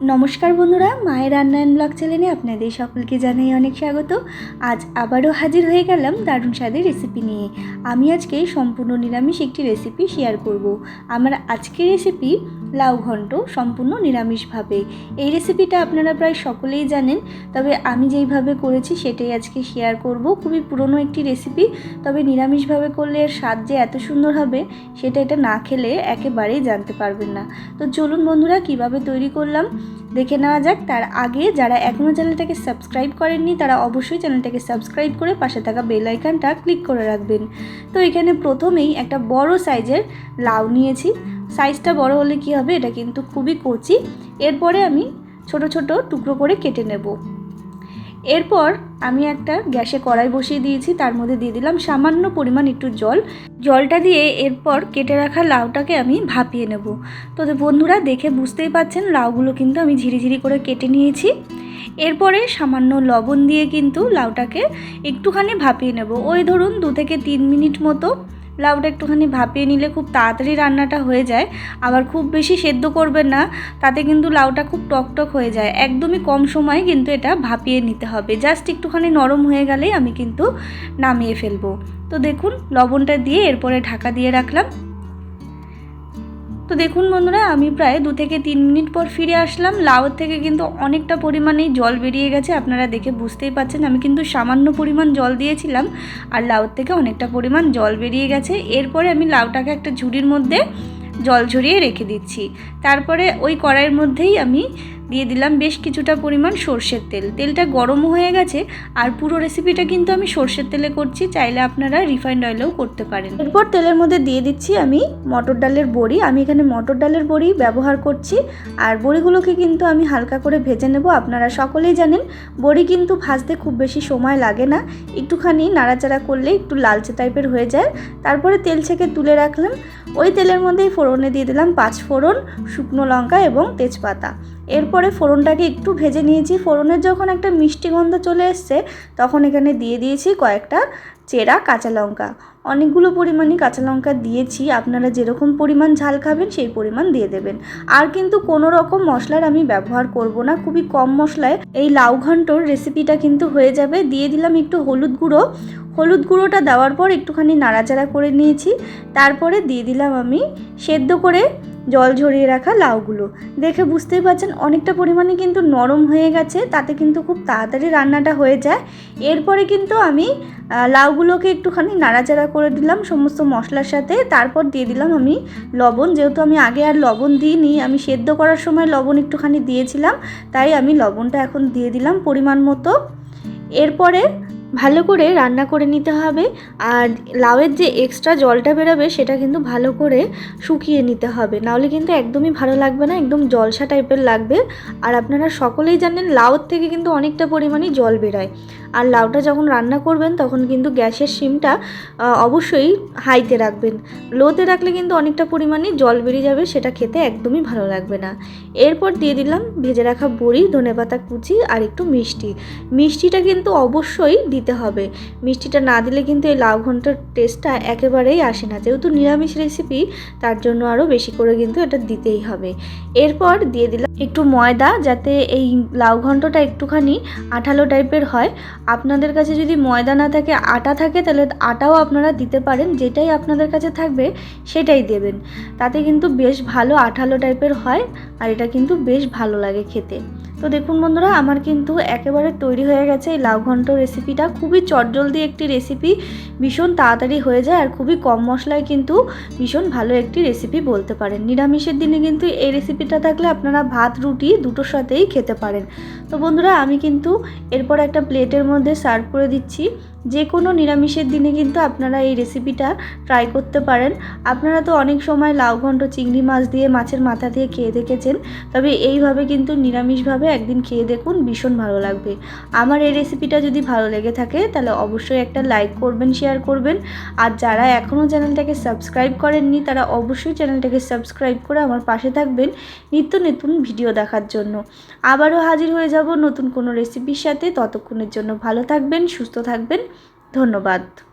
নমস্কার বন্ধুরা, মায়ের রান্নায়ন ব্লগ চ্যানেলে আপনাদের সকলকে জানাই অনেক স্বাগত আজ আবারও হাজির হয়ে গেলাম দারুণ স্বাদের রেসিপি নিয়ে আমি আজকে সম্পূর্ণ নিরামিষ একটি রেসিপি শেয়ার করব। আমার আজকের রেসিপি লাউ ঘন্ট সম্পূর্ণ নিরামিষভাবে। এই রেসিপিটা আপনারা প্রায় সকলেই জানেন, তবে আমি যেইভাবে করেছি সেটাই আজকে শেয়ার করব। খুবই পুরনো একটি রেসিপি তবে নিরামিষভাবে করলে এর স্বাদ যে এত সুন্দর হবে, সেটা এটা না খেলে একেবারেই জানতে পারবেন না। তো চলুন বন্ধুরা, কীভাবে তৈরি করলাম, দেখে নেওয়া যাক। তার আগে যারা এখনও চ্যানেলটাকে সাবস্ক্রাইব করেননি, তারা অবশ্যই চ্যানেলটাকে সাবস্ক্রাইব করে পাশে থাকা বেল আইকনটা ক্লিক করে রাখবেন। তো এখানে প্রথমেই একটা বড় সাইজের লাউ নিয়েছি। সাইজটা বড় হলে কি হবে, এটা কিন্তু খুবই কচি। এরপরে আমি ছোট ছোট টুকরো করে কেটে নেব। এরপর আমি একটা গ্যাসে কড়াই বসিয়ে দিয়েছি, তার মধ্যে দিয়ে দিলাম সামান্য পরিমাণ একটু জল। জলটা দিয়ে এরপর কেটে রাখা লাউটাকে আমি ভাপিয়ে নেব। তো বন্ধুরা, দেখে বুঝতেই পাচ্ছেন, লাউগুলো কিন্তু আমি ঝিরিঝিরি করে কেটে নিয়েছি। এরপরে সামান্য লবণ দিয়ে কিন্তু লাউটাকে একটুখানি ভাপিয়ে নেব। ওই ধরুন দু থেকে তিন মিনিট মতো লাউটা একটুখানি ভাপিয়ে নিলে খুব তাড়াতাড়ি রান্নাটা হয়ে যায়। আবার খুব বেশি সেদ্ধ করবেন না, তাতে কিন্তু লাউটা খুব টকটক হয়ে যায়। একদমই কম সময়ে কিন্তু এটা ভাপিয়ে নিতে হবে। জাস্ট একটুখানি নরম হয়ে গেলেই আমি কিন্তু নামিয়ে ফেলব। তো দেখুন, লবণটা দিয়ে এরপরে ঢাকা দিয়ে রাখলাম। তো দেখুন বন্ধুরা, আমি প্রায় দু থেকে তিন মিনিট পর ফিরে আসলাম। লাউর থেকে কিন্তু অনেকটা পরিমাণেই জল বেরিয়ে গেছে, আপনারা দেখে বুঝতেই পাচ্ছেন। আমি কিন্তু সামান্য পরিমাণ জল দিয়েছিলাম আর লাউর থেকে অনেকটা পরিমাণ জল বেরিয়ে গেছে। এরপরে আমি লাউটাকে একটা ঝুড়ির মধ্যে জল ঝরিয়ে রেখে দিচ্ছি। তারপরে ওই কড়াইয়ের মধ্যেই আমি দিয়ে দিলাম বেশ কিছুটা পরিমাণ সর্ষের তেল। তেলটা গরমও হয়ে গেছে আর পুরো রেসিপিটা কিন্তু আমি সর্ষের তেলে করছি, চাইলে আপনারা রিফাইন্ড অয়েলেও করতে পারেন। এরপর তেলের মধ্যে দিয়ে দিচ্ছি আমি মটর ডালের বড়ি। আমি এখানে মটর ডালের বড়ি ব্যবহার করছি আর বড়িগুলোকে কিন্তু আমি হালকা করে ভেজে নেব। আপনারা সকলেই জানেন, বড়ি কিন্তু ভাজতে খুব বেশি সময় লাগে না। একটুখানি নাড়াচাড়া করলে একটু লালচে টাইপের হয়ে যায়। তারপরে তেল ছেঁকে তুলে রাখলাম। ওই তেলের মধ্যেই ফোড়নে দিয়ে দিলাম পাঁচ ফোড়ন, শুকনো লঙ্কা এবং তেজপাতা। এরপরে ফোড়নটাকে একটু ভেজে নিয়েছি। ফোড়নের যখন একটা মিষ্টি গন্ধ চলে এসছে, তখন এখানে দিয়ে দিয়েছি কয়েকটা চেরা কাঁচা লঙ্কা। অনেকগুলো পরিমাণই কাঁচা লঙ্কা দিয়েছি। আপনারা যেরকম পরিমাণ ঝাল খাবেন, সেই পরিমাণ দিয়ে দেবেন। আর কিন্তু কোনো রকম মশলার আমি ব্যবহার করব না। খুবই কম মশলায় এই লাউ ঘন্টর রেসিপিটা কিন্তু হয়ে যাবে। দিয়ে দিলাম একটু হলুদ গুঁড়ো। হলুদ গুঁড়োটা দেওয়ার পর একটুখানি নাড়াচাড়া করে নিয়েছি। তারপরে দিয়ে দিলাম আমি সেদ্ধ করে জল ঝরিয়ে রাখা লাউগুলো। দেখে বুঝতেই পারছেন, অনেকটা পরিমাণে কিন্তু নরম হয়ে গেছে, তাতে কিন্তু খুব তাড়াতাড়ি রান্নাটা হয়ে যায়। এরপরে কিন্তু আমি লাউগুলোকে একটুখানি নাড়াচাড়া করে দিলাম সমস্ত মশলার সাথে। তারপর দিয়ে দিলাম আমি লবণ। যেহেতু আমি আগে আর লবণ দিইনি, আমি সেদ্ধ করার সময় লবণ একটুখানি দিয়েছিলাম, তাই আমি লবণটা এখন দিয়ে দিলাম পরিমাণ মতো। এরপরে ভালো করে রান্না করে নিতে হবে আর লাউয়ের যে এক্সট্রা জলটা বেরোবে সেটা কিন্তু ভালো করে শুকিয়ে নিতে হবে। নাহলে কিন্তু একদমই ভালো লাগবে না, একদম জলসা টাইপের লাগবে। আর আপনারা সকলেই জানেন লাউর থেকে কিন্তু অনেকটা পরিমাণে জল বেরোয়। আর লাউটা যখন রান্না করবেন তখন কিন্তু গ্যাসের সিমটা অবশ্যই হাইতে রাখবেন। লোতে রাখলে কিন্তু অনেকটা পরিমাণে জল বেরিয়ে যাবে, সেটা খেতে একদমই ভালো লাগবে না। এরপর দিয়ে দিলাম ভেজে রাখা বড়ি, ধনেপাতা কুচি আর একটু মিষ্টি। মিষ্টিটা কিন্তু অবশ্যই দিতে হবে। মিষ্টিটা না দিলে কিন্তু এই লাউ ঘণ্টার টেস্টটা একেবারেই আসে না। যেহেতু নিরামিষ রেসিপি তার জন্য আরও বেশি করে কিন্তু এটা দিতেই হবে। এরপর দিয়ে দিলাম একটু ময়দা, যাতে এই লাউ ঘন্টটা একটুখানি আঠালো টাইপের হয়। আপনাদের কাছে যদি ময়দা না থাকে, আটা থাকে, তাহলে আটাও আপনারা দিতে পারেন। যেটাই আপনাদের কাছে থাকবে, সেটাই দেবেন। তাতে কিন্তু বেশ ভালো আঠালো টাইপের হয়, আর এটা কিন্তু বেশ ভালো লাগে খেতে। তো দেখুন বন্ধুরা, আমার কিন্তু একেবারে তৈরি হয়ে গেছে এই লাউ ঘন্ট রেসিপিটা খুবই চটজলদি একটি রেসিপি ভীষণ তাড়াতাড়ি হয়ে যায় আর খুবই কম মশলায় কিন্তু ভীষণ ভালো একটি রেসিপি বলতে পারেন। নিরামিষের দিনে কিন্তু এই রেসিপিটা থাকলে আপনারা ভাত, রুটি দুটোর সাথেই খেতে পারেন। তো বন্ধুরা, আমি কিন্তু এরপর একটা প্লেটের মধ্যে সার্ভ করে দিচ্ছি। যে কোনো নিরামিষের দিনে কিন্তু আপনারা এই রেসিপিটা ট্রাই করতে পারেন। আপনারা তো অনেক সময় লাউ ঘন্ট, চিংড়ি মাছ দিয়ে মাছের মাথা দিয়ে খেয়ে দেখেছেন। তবে এইভাবে কিন্তু নিরামিষভাবে একদিন খেয়ে দেখুন, ভীষণ ভালো লাগবে। আমার এই রেসিপিটা যদি ভালো লেগে থাকে, তাহলে অবশ্যই একটা লাইক করবেন শেয়ার করবেন। আর যারা এখনও চ্যানেলটাকে সাবস্ক্রাইব করেননি, তারা অবশ্যই চ্যানেলটাকে সাবস্ক্রাইব করে আমার পাশে থাকবেন নিত্য নতুন ভিডিও দেখার জন্য। আবারও হাজির হয়ে যাব নতুন কোনো রেসিপির সাথে। ততক্ষণের জন্য ভালো থাকবেন, সুস্থ থাকবেন। ধন্যবাদ।